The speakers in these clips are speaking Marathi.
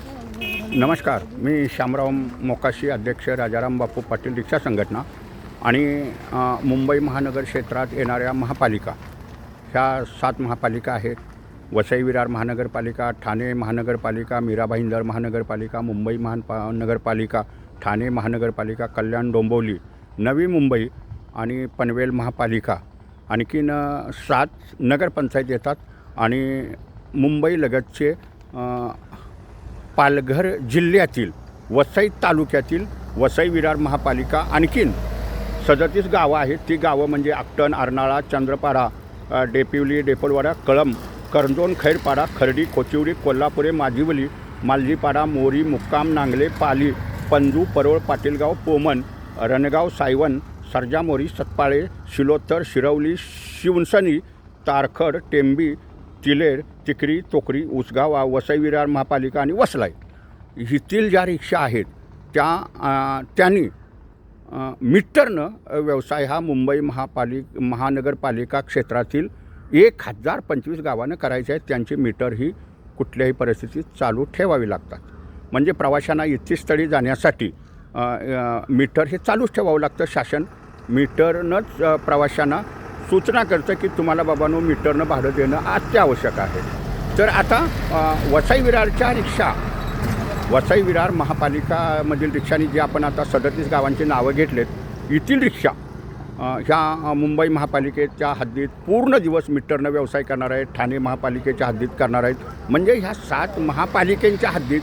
नमस्कार मी श्यामराव मोकाशी अध्यक्ष राजाराम बापू पाटील रिक्षा संघटना आणि मुंबई महानगर क्षेत्रात येणाऱ्या महापालिका. ह्या सात महापालिका आहेत. वसई विरार महानगरपालिका ठाणे महानगरपालिका मीराबाई इंदर महानगरपालिका मुंबई महानपा नगरपालिका ठाणे महानगरपालिका कल्याण डोंबिवली नवी मुंबई आणि पनवेल महापालिका. आणखीन सात नगरपंचायत येतात आणि मुंबईलगतचे पालघर जिल्ह्यातील वसई तालुक्यातील वसई विरार महापालिका आणखीन सदतीस गावं आहेत. ती गावं म्हणजे आकटण अर्नाळा चंद्रपाडा डेपिवली डेपोलवाडा कळम करंजोन खैरपाडा खर्डी कोचिवडी कोल्हापुरे माजिवली मालजीपाडा मोरी मुक्काम नांगले पाली पंजू परोळ पाटीलगाव पोमन रणगाव सायवन सरजामोरी सतपाळे शिलोत्तर शिरवली शिवसनी तारखड टेंबी तिलेर तिकरी तोकरी उसगावा वसई विरार महापालिका आणि वसलाई येथील ज्या रिक्षा आहेत त्या त्यांनी मीटरनं व्यवसाय हा मुंबई महापालिक महानगरपालिका क्षेत्रातील एक हजार पंचवीस गावानं करायचे आहेत त्यांची मीटर ही कुठल्याही परिस्थितीत चालू ठेवावी लागतात. म्हणजे प्रवाशांना इच्छितस्थळी जाण्यासाठी मीटर हे चालूच ठेवावं लागतं. शासन मीटरनंच प्रवाशांना सूचना करतं की तुम्हाला बाबांनो मीटरनं भाडं देणं अत्यावश्यक आहे. तर आता वसई विरारच्या रिक्षा वसई विरार महापालिकामधील रिक्षांनी जे आपण आता सदतीस गावांची नावं घेतलेत येथील रिक्षा ह्या मुंबई महापालिकेच्या हद्दीत पूर्ण दिवस मीटरनं व्यवसाय करणार आहेत ठाणे महापालिकेच्या हद्दीत करणार आहेत. म्हणजे ह्या सात महापालिकेच्या हद्दीत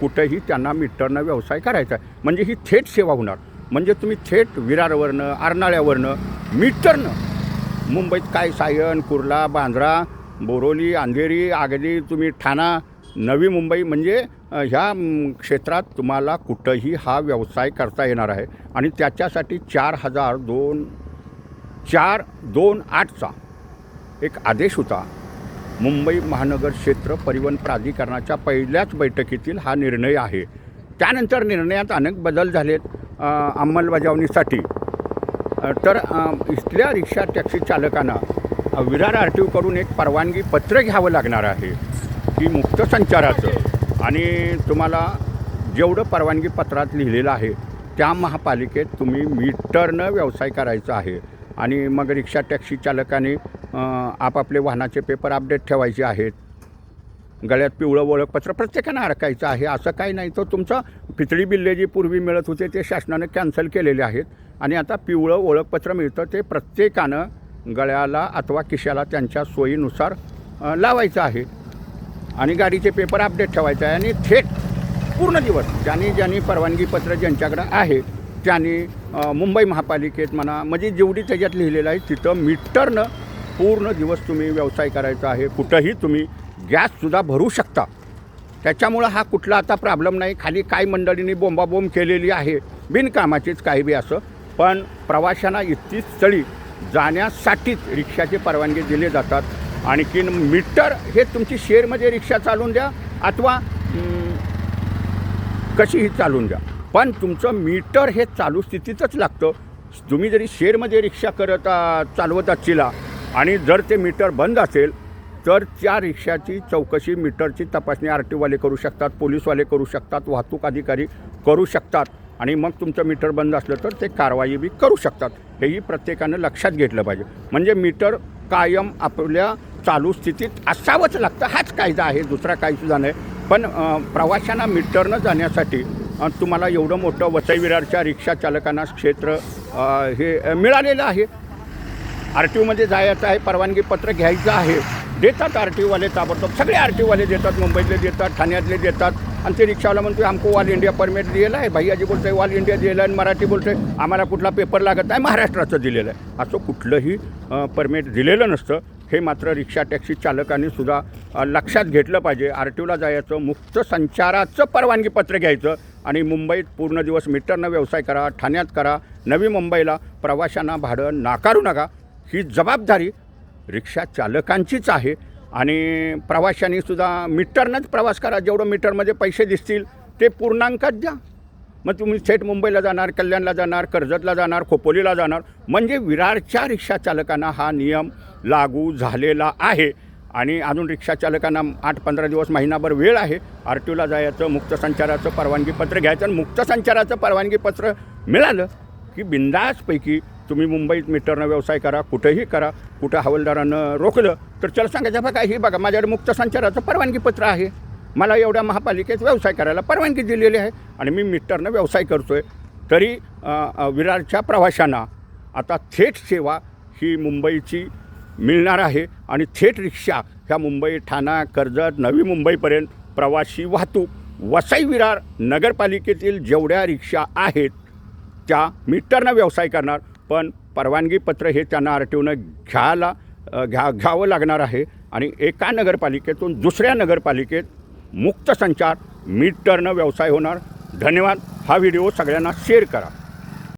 कुठंही त्यांना मीटरनं व्यवसाय करायचा आहे. म्हणजे ही थेट सेवा होणार. म्हणजे तुम्ही थेट विरारवरनं अर्नाळ्यावरनं मीटरनं मुंबईत काय सायन कुर्ला बांद्रा बोरोली अंधेरी आगदी तुम्ही ठाणा नवी मुंबई म्हणजे ह्या क्षेत्रात तुम्हाला कुठंही हा व्यवसाय करता येणार आहे. आणि त्याच्यासाठी चार हजार दोन चार दोन आठचा एक आदेश होता. मुंबई महानगर क्षेत्र परिवहन प्राधिकरणाच्या पहिल्याच बैठकीतील हा निर्णय आहे. त्यानंतर निर्णयात अनेक बदल झालेत. अंमलबजावणीसाठी तर इथल्या रिक्षा टॅक्सी चालकांना विरार आर टी ओकडून एक परवानगी पत्र घ्यावं लागणार आहे. की मुक्त संचाराचं. आणि तुम्हाला जेवढं परवानगी पत्रात लिहिलेलं आहे त्या महापालिकेत तुम्ही मीटरनं व्यवसाय करायचा आहे. आणि मग रिक्षा टॅक्सी चालकाने आपापले वाहनाचे पेपर अपडेट ठेवायचे आहेत. गळ्यात पिवळं ओळखपत्र प्रत्येकानं अडकायचं आहे. असं काही नाही. तर तुमचं पितळी बिल्ले जी पूर्वी मिळत होते ते शासनानं कॅन्सल केलेले आहेत. आणि आता पिवळं ओळखपत्र मिळतं ते प्रत्येकानं गळ्याला अथवा खिशाला त्यांच्या सोयीनुसार लावायचं आहे. आणि गाडीचे पेपर अपडेट ठेवायचं आहे. आणि थेट पूर्ण दिवस ज्यांनी ज्यांनी परवानगी पत्र ज्यांच्याकडं आहे त्यांनी मुंबई महापालिकेत म्हणा म्हणजे जेवढी त्याच्यात लिहिलेलं आहे तिथं मीटरनं पूर्ण दिवस तुम्ही व्यवसाय करायचा आहे. कुठंही तुम्ही गॅससुद्धा भरू शकता. त्याच्यामुळं हा कुठला आता प्रॉब्लेम नाही. खाली काय मंडळींनी बोंबाबोंब केलेली आहे बिनकामाचीच काही बी असं. पण प्रवाशांना इतकी स्थळी जाण्यासाठीच रिक्षाची परवानगी दिले जातात. आणखीन मीटर हे तुमची शेअरमध्ये रिक्षा चालवून द्या अथवा कशीही चालवून द्या. पण तुमचं मीटर हे चालू स्थितीतच लागतं. तुम्ही जरी शेअरमध्ये रिक्षा करत चालवत असशिला आणि जर ते मीटर बंद असेल तर त्या रिक्षाची चौकशी मीटरची तपासणी आर टी ओवाले करू शकतात पोलीसवाले करू शकतात वाहतूक अधिकारी करू शकतात आणि मग तुमचं मीटर बंद असलं तर ते कारवाई बी करू शकतात. हेही प्रत्येकानं लक्षात घेतलं पाहिजे. म्हणजे मीटर कायम आपल्या चालू स्थितीत असावंच लागतं. हाच कायदा आहे दुसरा काहीसुद्धा नाही. पण प्रवाशांना मीटरनं जाण्यासाठी तुम्हाला एवढं मोठं वसईविरारच्या रिक्षा चालकांना क्षेत्र हे मिळालेलं आहे. आर टी ओमध्ये जायचं आहे परवानगी पत्र घ्यायचं आहे. देतात आर टीवाले ताबडतोब. सगळे आर टीवाले देतात मुंबईतले देतात ठाण्यातले देतात. आणि ते रिक्षावाला म्हणतो आमको वाल इंडिया परमिट दिलेलं आहे भैयाजी बोलतोय वाल इंडिया दिलेला आहे आणि मराठी बोलतोय. आम्हाला कुठला पेपर लागत नाही महाराष्ट्राचं दिलेलं आहे. असं कुठलंही परमिट दिलेलं नसतं. हे मात्र रिक्षा टॅक्सी चालकांनी सुद्धा लक्षात घेतलं पाहिजे. आर टी ओला जायचं मुक्त संचाराचं परवानगी पत्र घ्यायचं आणि मुंबईत पूर्ण दिवस मीटरनं व्यवसाय करा ठाण्यात करा नवी मुंबईला प्रवाशांना भाडं नाकारू नका. ही जबाबदारी रिक्षा चालकांचीच आहे आणि प्रवाशांनी सुद्धा मीटरनंच प्रवास करा. जेवढं मीटरमध्ये पैसे दिसतील ते पूर्णांकात द्या. मग तुम्ही थेट मुंबईला जाणार कल्याणला जाणार कर्जतला जाणार खोपोलीला जाणार. म्हणजे विरारच्या रिक्षा चालकांना हा नियम लागू झालेला आहे. आणि अजून रिक्षा चालकांना आठ पंधरा दिवस महिनाभर वेळ आहे. आर टी ओला जायचं मुक्त संचाराचं परवानगीपत्र घ्यायचं आणि मुक्त संचाराचं परवानगीपत्र मिळालं की बिंदासपैकी तुम्ही मुंबईत मीटरनं व्यवसाय करा कुठंही करा कुठं हवालदारानं रोखलं तर चला सांगायचं बघा हे बघा माझ्याकडे मुक्त संचाराचं परवानगीपत्र आहे. मला एवढ्या महापालिकेत व्यवसाय करायला परवानगी दिलेली आहे आणि मी मीटरनं व्यवसाय करतो आहे तरी विरारच्या प्रवाशांना आता थेट सेवा ही मुंबईची मिळणार आहे आणि थेट रिक्षा ह्या मुंबई ठाणा कर्जत नवी मुंबईपर्यंत प्रवासी वाहतूक वसई विरार नगरपालिकेतील जेवढ्या रिक्षा आहेत त्या मीटरनं व्यवसाय करणार. पण परवानगीपत्र हे त्यांना आर टी ओनं घ्यायला घ्या घ्यावं लागणार आहे. आणि एका नगरपालिकेतून दुसऱ्या नगरपालिकेत मुक्त संचार मीटरनं व्यवसाय होणार. धन्यवाद. हा व्हिडिओ सगळ्यांना शेअर करा.